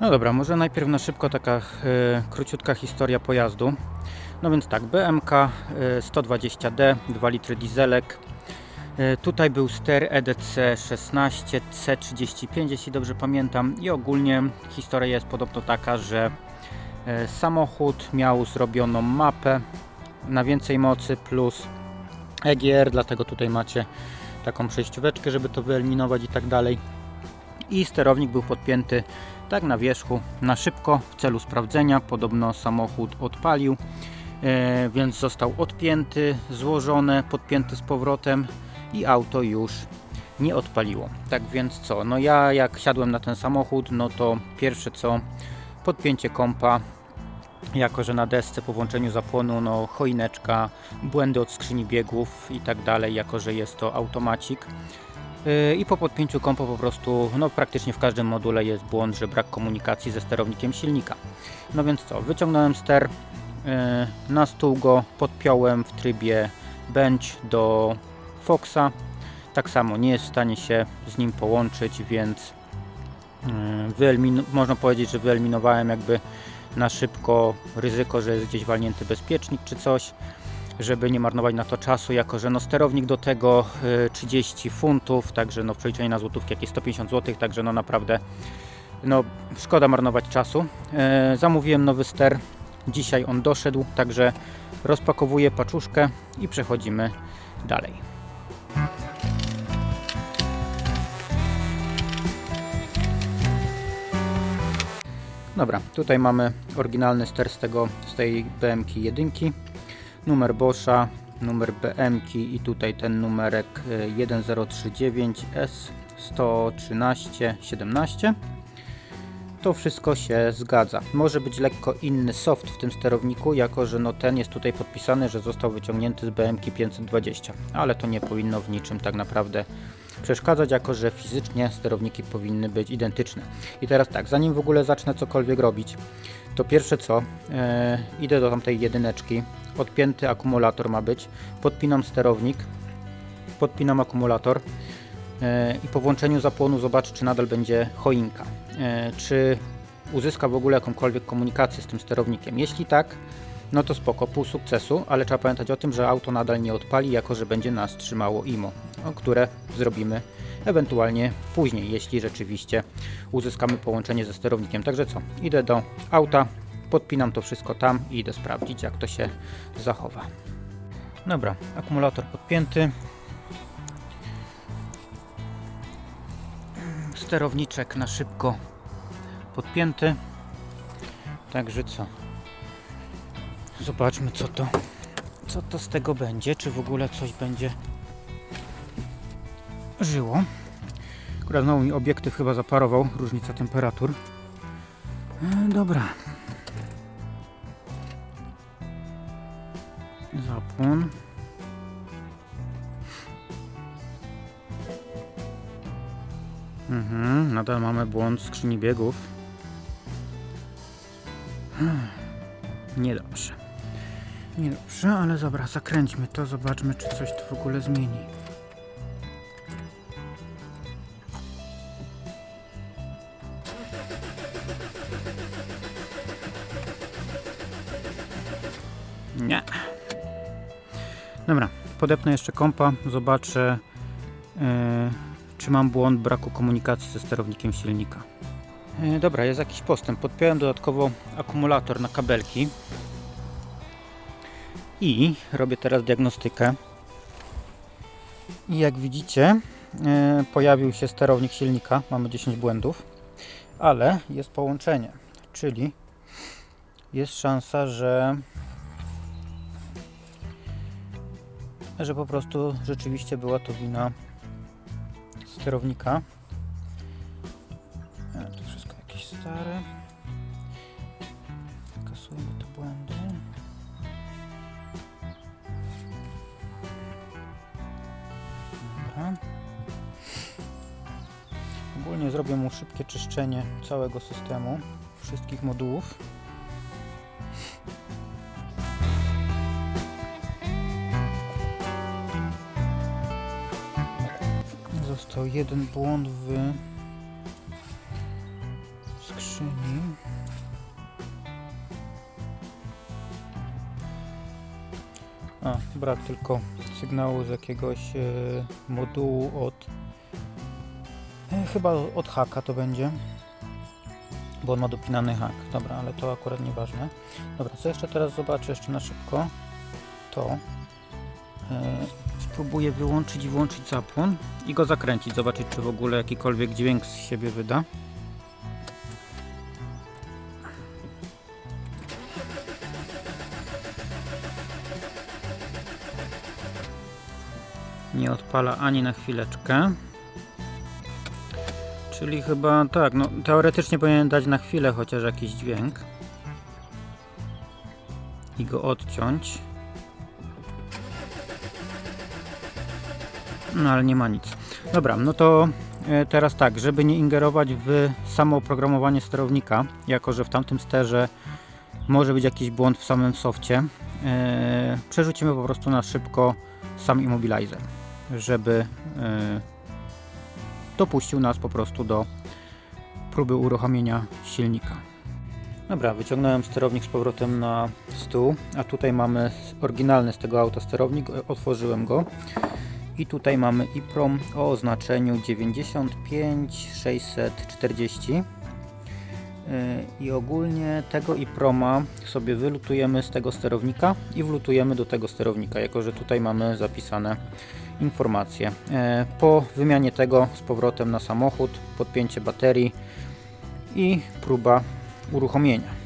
No dobra, może najpierw na szybko taka e, króciutka historia pojazdu. No więc tak, BMK e, 120D, 2 litry dieselek. E, tutaj był ster EDC 16 C35, jeśli dobrze pamiętam. I ogólnie historia jest podobno taka, że e, samochód miał zrobioną mapę na więcej mocy plus EGR, dlatego tutaj macie taką przejścióweczkę, żeby to wyeliminować i tak dalej. I sterownik był podpięty tak na wierzchu, na szybko w celu sprawdzenia. Podobno samochód odpalił, e, więc został odpięty, złożone, podpięty z powrotem i auto już nie odpaliło. Tak więc co? No ja jak siadłem na ten samochód, no to pierwsze co podpięcie kompa jako że na desce po włączeniu zapłonu no choineczka, błędy od skrzyni biegów i tak dalej, jako że jest to automacik. Yy, I po podpięciu kompa po prostu, no praktycznie w każdym module jest błąd, że brak komunikacji ze sterownikiem silnika. No więc co, wyciągnąłem ster, yy, na stół go podpiąłem w trybie bench do Foxa. Tak samo nie jest w stanie się z nim połączyć, więc yy, można powiedzieć, że wyeliminowałem jakby na szybko ryzyko, że jest gdzieś walnięty bezpiecznik czy coś, żeby nie marnować na to czasu, jako że no sterownik do tego y, 30 funtów, także no w przeliczeniu na złotówki jakieś 150 zł, także no naprawdę no szkoda marnować czasu. E, zamówiłem nowy ster, dzisiaj on doszedł, także rozpakowuję paczuszkę i przechodzimy dalej. Dobra, tutaj mamy oryginalny ster z, tego, z tej BMK 1, numer Boscha, numer BMK i tutaj ten numerek y, 1039S 113 17. To wszystko się zgadza. Może być lekko inny soft w tym sterowniku, jako że no ten jest tutaj podpisany, że został wyciągnięty z BMK 520, ale to nie powinno w niczym tak naprawdę przeszkadzać, jako że fizycznie sterowniki powinny być identyczne. I teraz tak, zanim w ogóle zacznę cokolwiek robić, to pierwsze co, e, idę do tamtej jedyneczki, odpięty akumulator ma być, podpinam sterownik, podpinam akumulator. E, i po włączeniu zapłonu zobaczę, czy nadal będzie choinka, e, czy uzyska w ogóle jakąkolwiek komunikację z tym sterownikiem. Jeśli tak, no to spoko, pół sukcesu, ale trzeba pamiętać o tym, że auto nadal nie odpali, jako że będzie nas trzymało IMO, które zrobimy ewentualnie później, jeśli rzeczywiście uzyskamy połączenie ze sterownikiem. Także co, idę do auta, podpinam to wszystko tam i idę sprawdzić, jak to się zachowa. Dobra, akumulator podpięty. Sterowniczek na szybko podpięty. Także co, Zobaczmy co to co to z tego będzie, czy w ogóle coś będzie żyło. Akurat znowu mi obiektyw chyba zaparował, różnica temperatur. E, dobra. Zapłon. Mhm, nadal mamy błąd skrzyni biegów. Niedobrze. Niedobrze, ale dobra, zakręćmy to, zobaczmy, czy coś to w ogóle zmieni. Dobra, podepnę jeszcze kompa, zobaczę, e, czy mam błąd braku komunikacji ze sterownikiem silnika. E, Dobra, jest jakiś postęp. Podpiąłem dodatkowo akumulator na kabelki i robię teraz diagnostykę. I jak widzicie, e, pojawił się sterownik silnika. Mamy 10 błędów, ale jest połączenie, czyli jest szansa, że że po prostu rzeczywiście była to wina sterownika. E, To wszystko jakieś stare. Kasujmy te błędy. Dobra. Ogólnie zrobię mu szybkie czyszczenie całego systemu, wszystkich modułów. Został jeden błąd w Czyli... A, brak tylko sygnału z jakiegoś e, modułu od... E, chyba od haka to będzie. Bo on ma dopinany hak. Dobra, ale to akurat nieważne. Dobra, co jeszcze teraz zobaczę jeszcze na szybko? To... E, spróbuję wyłączyć i włączyć zapłon i go zakręcić, zobaczyć czy w ogóle jakikolwiek dźwięk z siebie wyda. Nie odpala ani na chwileczkę. Czyli chyba tak, no teoretycznie powinien dać na chwilę chociaż jakiś dźwięk. I go odciąć. No ale nie ma nic. Dobra, no to e, teraz tak, żeby nie ingerować w samo oprogramowanie sterownika, jako że w tamtym sterze może być jakiś błąd w samym softie, e, przerzucimy po prostu na szybko sam immobilizer, żeby e, dopuścił nas po prostu do próby uruchomienia silnika. Dobra, wyciągnąłem sterownik z powrotem na stół, a tutaj mamy oryginalny z tego auta sterownik, otworzyłem go. I tutaj mamy IPROM o oznaczeniu 95640 Yy, i ogólnie tego IPROMa sobie wylutujemy z tego sterownika i wlutujemy do tego sterownika, jako że tutaj mamy zapisane informacje. Yy, Po wymianie tego z powrotem na samochód, podpięcie baterii i próba uruchomienia.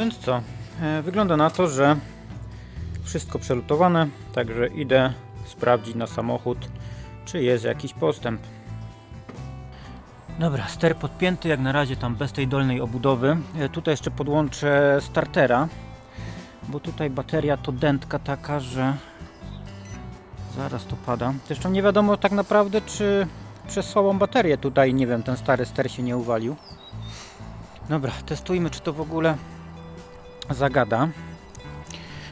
Więc co? E, Wygląda na to, że wszystko przelutowane, także idę sprawdzić na samochód, czy jest jakiś postęp. Dobra, ster podpięty, jak na razie tam bez tej dolnej obudowy. E, Tutaj jeszcze podłączę startera, bo tutaj bateria to dętka taka, że zaraz to pada. Zresztą nie wiadomo tak naprawdę, czy przez słabą baterię tutaj, nie wiem, ten stary ster się nie uwalił. Dobra, testujmy, czy to w ogóle zagada.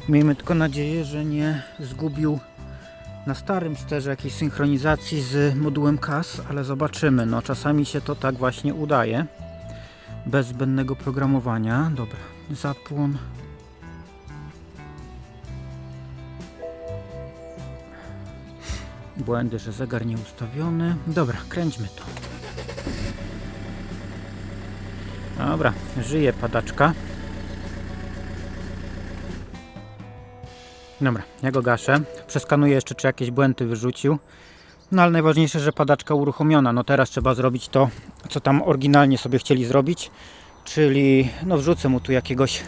Miejmy tylko nadzieję, że nie zgubił na starym sterze jakiejś synchronizacji z modułem CAS, ale zobaczymy. No, czasami się to tak właśnie udaje. Bez zbędnego programowania. Dobra, zapłon. Błędy, że zegar nie ustawiony. Dobra, kręćmy to. Dobra, żyje padaczka. Dobra, ja go gaszę. Przeskanuję jeszcze, czy jakieś błędy wyrzucił. No ale najważniejsze, że padaczka uruchomiona. No teraz trzeba zrobić to, co tam oryginalnie sobie chcieli zrobić. Czyli, no wrzucę mu tu jakiegoś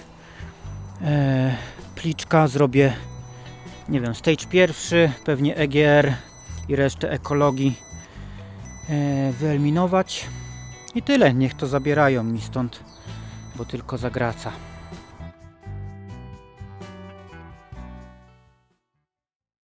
e, pliczka, zrobię, nie wiem, stage pierwszy, pewnie EGR i resztę ekologii e, wyeliminować. I tyle, niech to zabierają mi stąd, bo tylko zagraca.